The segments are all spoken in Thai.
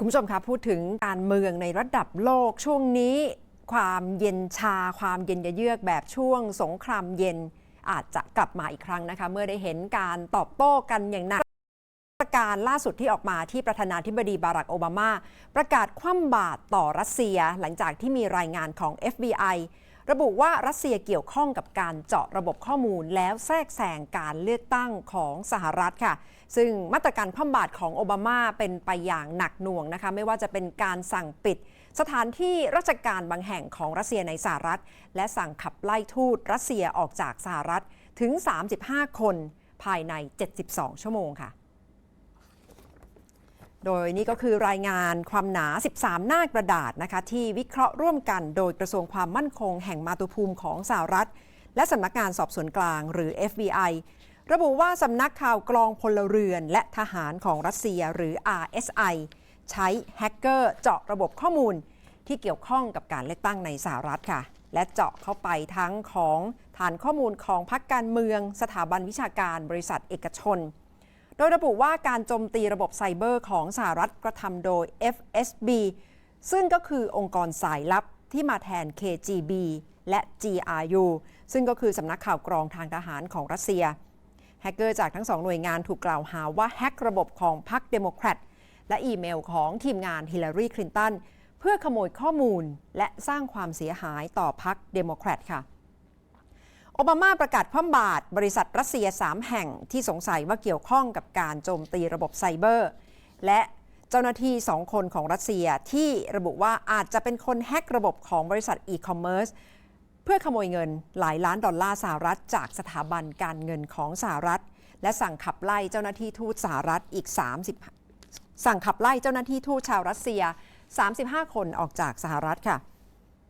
คุณผู้ชมคะพูดถึงการเมืองในระดับโลกช่วงนี้ ความเย็นชา ความเย็นเยือกแบบช่วงสงครามเย็นอาจจะกลับมาอีกครั้งนะคะ เมื่อได้เห็นการตอบโต้กันอย่างหนักมาตรการล่าสุดที่ออกมาที่ประธานาธิบดีบารักโอบามา ประกาศคว่ำบาตรต่อรัสเซียหลังจากที่มีรายงานของ FBI ระบุว่ารัสเซียเกี่ยวข้องกับการเจาะระบบข้อมูล แล้วแทรกแซงการเลือกตั้งของสหรัฐค่ะ ซึ่งมาตรการคว่ำบาตรของโอบามาเป็นไปอย่างหนักหน่วงนะคะ ไม่ว่าจะเป็นการสั่งปิด สถานที่ราชการบางแห่งของรัสเซียในสหรัฐ และสั่งขับไล่ทูตรัสเซียออกจากสหรัฐถึง 35 คนภายใน 72 ชั่วโมงค่ะ โดยนี่ก็คือรายงานความหนา 13 หน้ากระดาษนะคะที่วิเคราะห์ร่วมกันโดยกระทรวงความมั่นคงแห่งมาตุภูมิของสหรัฐ และสำนักงานสอบสวนกลางหรือ FBI ระบุว่าสำนักข่าวกรองพลเรือน และทหารของรัสเซียหรือ RSI ใช้แฮกเกอร์เจาะระบบข้อมูลที่เกี่ยวข้องกับการเลือกตั้งในสหรัฐค่ะ และเจาะเข้าไปทั้งของฐานข้อมูลของพรรคการเมือง สถาบันวิชาการบริษัทเอกชน โดยระบุว่าการโจมตีระบบไซเบอร์ของสหรัฐกระทำโดย FSB ซึ่งก็คือองค์กรสายลับที่มาแทน KGB และ GRU ซึ่งก็คือสำนักข่าวกรองทางทหารของรัสเซีย แฮกเกอร์จากทั้งสองหน่วยงานถูกกล่าวหาว่าแฮกระบบของพรรคเดโมแครตและอีเมลของทีมงานฮิลลารีคลินตันเพื่อขโมยข้อมูลและสร้างความเสียหายต่อพรรคเดโมแครตค่ะ โอบามาประกาศคว่ำบาตรบริษัทรัสเซีย 3 แห่งที่สงสัยว่าเกี่ยวข้องกับการโจมตีระบบไซเบอร์ และเจ้าหน้าที่ 2 คนของรัสเซียที่ระบุว่าอาจจะเป็นคนแฮกระบบของบริษัทอีคอมเมิร์ซเพื่อขโมยเงินหลายล้านดอลลาร์สหรัฐ จากสถาบันการเงินของสหรัฐ และสั่งขับไล่เจ้าหน้าที่ทูตสหรัฐอีก 30 สั่งขับไล่เจ้าหน้าที่ทูตชาวรัสเซีย 35 คนออกจากสหรัฐค่ะ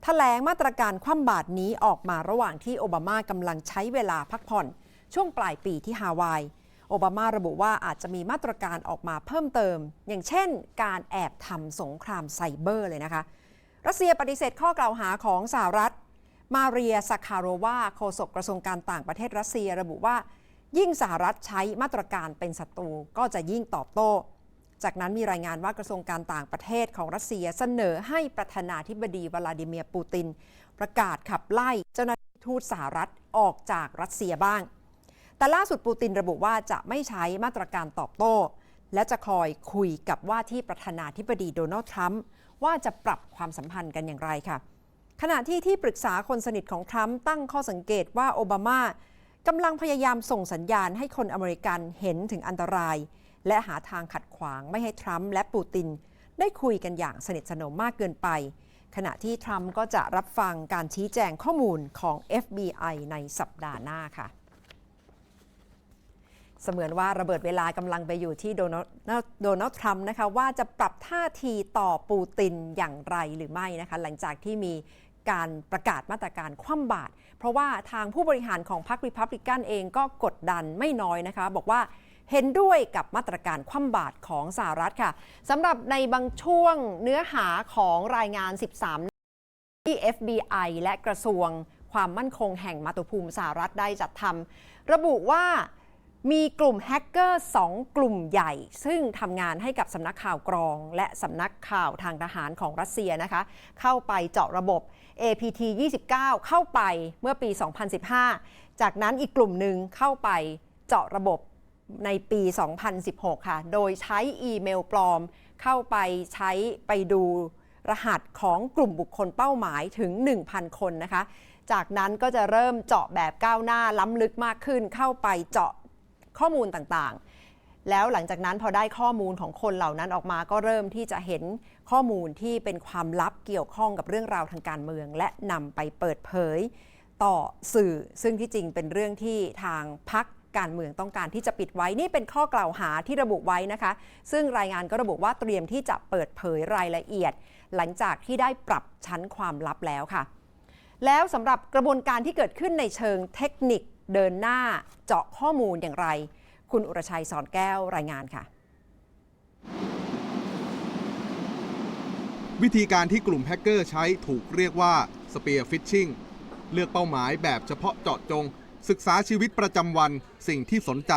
แถลงมาตรการคว่ำบาตรนี้ออกมาระหว่างที่โอบามากำลังใช้เวลาพักผ่อน ช่วงปลายปีที่ฮาวาย โอบามาระบุว่าอาจจะมีมาตรการออกมาเพิ่มเติม อย่างเช่น การแอบทำสงครามไซเบอร์เลยนะคะ รัสเซียปฏิเสธข้อกล่าวหาของสหรัฐ มาเรียซาคารโรวาโฆษกกระทรวงการต่างประเทศรัสเซียระบุว่า ยิ่งสหรัฐใช้มาตรการเป็นศัตรูก็จะยิ่งตอบโต้ จากนั้นมีรายงานว่ากระทรวงการต่างประเทศของรัสเซียเสนอให้ประธานาธิบดีวลาดิเมียร์ปูติน ประกาศขับไล่เจ้าหน้าที่ทูตสหรัฐออกจากรัสเซียบ้าง แต่ล่าสุดปูตินระบุว่าจะไม่ใช้มาตรการตอบโต้ และจะคอยคุยกับว่าที่ประธานาธิบดีโดนัลด์ทรัมป์ว่าจะปรับความสัมพันธ์กันอย่างไรค่ะ ขณะที่ที่ปรึกษาคนสนิทของทรัมป์ตั้งข้อสังเกตว่าโอบามากำลังพยายามส่งสัญญาณให้คนอเมริกันเห็นถึงอันตราย และหาทางขัดขวางไม่ให้ทรัมป์และปูติน ได้คุยกันอย่างสนิทสนมมากเกินไป ขณะที่ทรัมป์ก็จะรับฟังการชี้แจงข้อมูลของ FBI ในสัปดาห์หน้าค่ะ เสมือนว่าระเบิดเวลากำลังไปอยู่ที่โดนัลด์ทรัมป์นะคะว่าจะปรับท่าทีต่อปูตินอย่างไรหรือไม่นะคะหลังจากที่มีการประกาศมาตรการคว่ำบาตรเพราะว่าทางผู้บริหารของพรรคริพับลิกันเองก็กดดันไม่น้อยนะคะ บอกว่า เห็นด้วยกับมาตรการคว่ำบาตรของสหรัฐค่ะสำหรับในบางช่วงเนื้อหาของรายงาน 13ที่ FBI และกระทรวงความมั่นคงแห่งมาตุภูมิสหรัฐได้จัดทำระบุว่ามีกลุ่มแฮกเกอร์ 2 กลุ่มใหญ่ ซึ่งทำงานให้กับสำนักข่าวกรอง และสำนักข่าวทางทหารของรัสเซียนะคะ เข้าไปเจาะระบบ APT 29 เข้าไปเมื่อปี 2015 จากนั้นอีกกลุ่มหนึ่งเข้าไปเจาะระบบ ในปี 2016 ค่ะ โดยใช้อีเมลปลอม เข้าไปใช้ไปดูรหัสของกลุ่มบุคคลเป้าหมายถึง 1,000 คนนะคะ จากนั้นก็จะเริ่มเจาะแบบก้าวหน้าล้ำลึกมากขึ้น เข้าไปเจาะข้อมูลต่างๆ แล้วหลังจากนั้นพอได้ข้อมูลของคนเหล่านั้นออกมาก็เริ่มที่จะเห็นข้อมูลที่เป็นความลับเกี่ยวข้องกับเรื่องราวทางการเมือง และนำไปเปิดเผยต่อสื่อ ซึ่งที่จริงเป็นเรื่องที่ทางพัก การเมืองต้องการที่จะปิดไว้นี่เป็นข้อกล่าวหาที่ระบุไว้นะคะ ซึ่งรายงานก็ระบุว่าเตรียมที่จะเปิดเผยรายละเอียด หลังจากที่ได้ปรับชั้นความลับแล้วค่ะ แล้วสำหรับกระบวนการที่เกิดขึ้นในเชิงเทคนิคเดินหน้าเจาะข้อมูลอย่างไร คุณอุรชัยสอนแก้วรายงานค่ะ วิธีการที่กลุ่มแฮกเกอร์ใช้ถูกเรียกว่า Spear Phishing เลือกเป้าหมายแบบเฉพาะเจาะจง ศึกษาชีวิตประจำวัน สิ่งที่สนใจ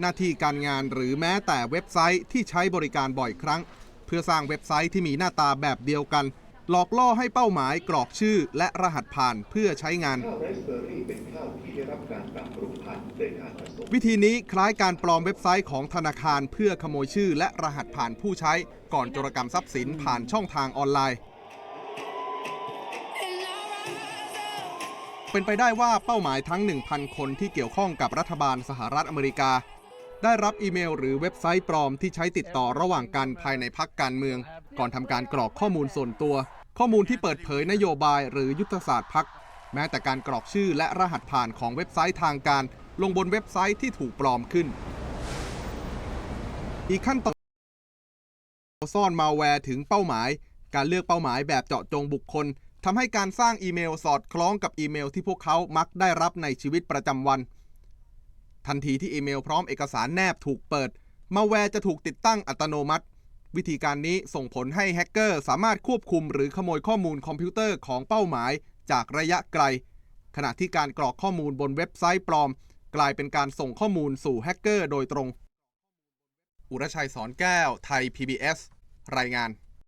หน้าที่การงานหรือแม้แต่เว็บไซต์ที่ใช้บริการบ่อยครั้ง เพื่อสร้างเว็บไซต์ที่มีหน้าตาแบบเดียวกัน หลอกล่อให้เป้าหมายกรอกชื่อและรหัสผ่านเพื่อใช้งาน ข้าวไรซ์เบอร์รี่เป็นข้าวที่ได้รับการปรับปรุงพันธุ์โดยการผสม วิธีนี้คล้ายการปลอมเว็บไซต์ของธนาคารเพื่อขโมยชื่อและรหัสผ่านผู้ใช้ ก่อนโจรกรรมทรัพย์สินผ่านช่องทางออนไลน์ เป็นไปได้ว่าเป้าหมายทั้ง 1,000 คนที่เกี่ยวข้องกับรัฐบาลสหรัฐอเมริกา ได้รับอีเมลหรือเว็บไซต์ปลอมที่ใช้ติดต่อระหว่างกันภายในพักการเมือง ก่อนทำการกรอกข้อมูลส่วนตัว ข้อมูลที่เปิดเผยนโยบายหรือยุทธศาสตร์พักแม้แต่การกรอกชื่อและรหัสผ่านของเว็บไซต์ทางการ ลงบนเว็บไซต์ที่ถูกปลอมขึ้น อีกขั้นตอนซ่อนมาแวร์ถึงเป้าหมาย การเลือกเป้าหมายแบบเจาะจงบุคคล ทำให้การสร้างอีเมลสอดคล้องกับอีเมลที่พวกเขามักได้รับในชีวิตประจำวัน ทันทีที่อีเมลพร้อมเอกสารแนบถูกเปิด มาแวร์จะถูกติดตั้งอัตโนมัติ วิธีการนี้ส่งผลให้แฮกเกอร์สามารถควบคุมหรือขโมยข้อมูลคอมพิวเตอร์ของเป้าหมายจากระยะไกล ขณะที่การกรอกข้อมูลบนเว็บไซต์ปลอม กลายเป็นการส่งข้อมูลสู่แฮกเกอร์โดยตรง อุรชัยสอนแก้ว ไทย PBS รายงาน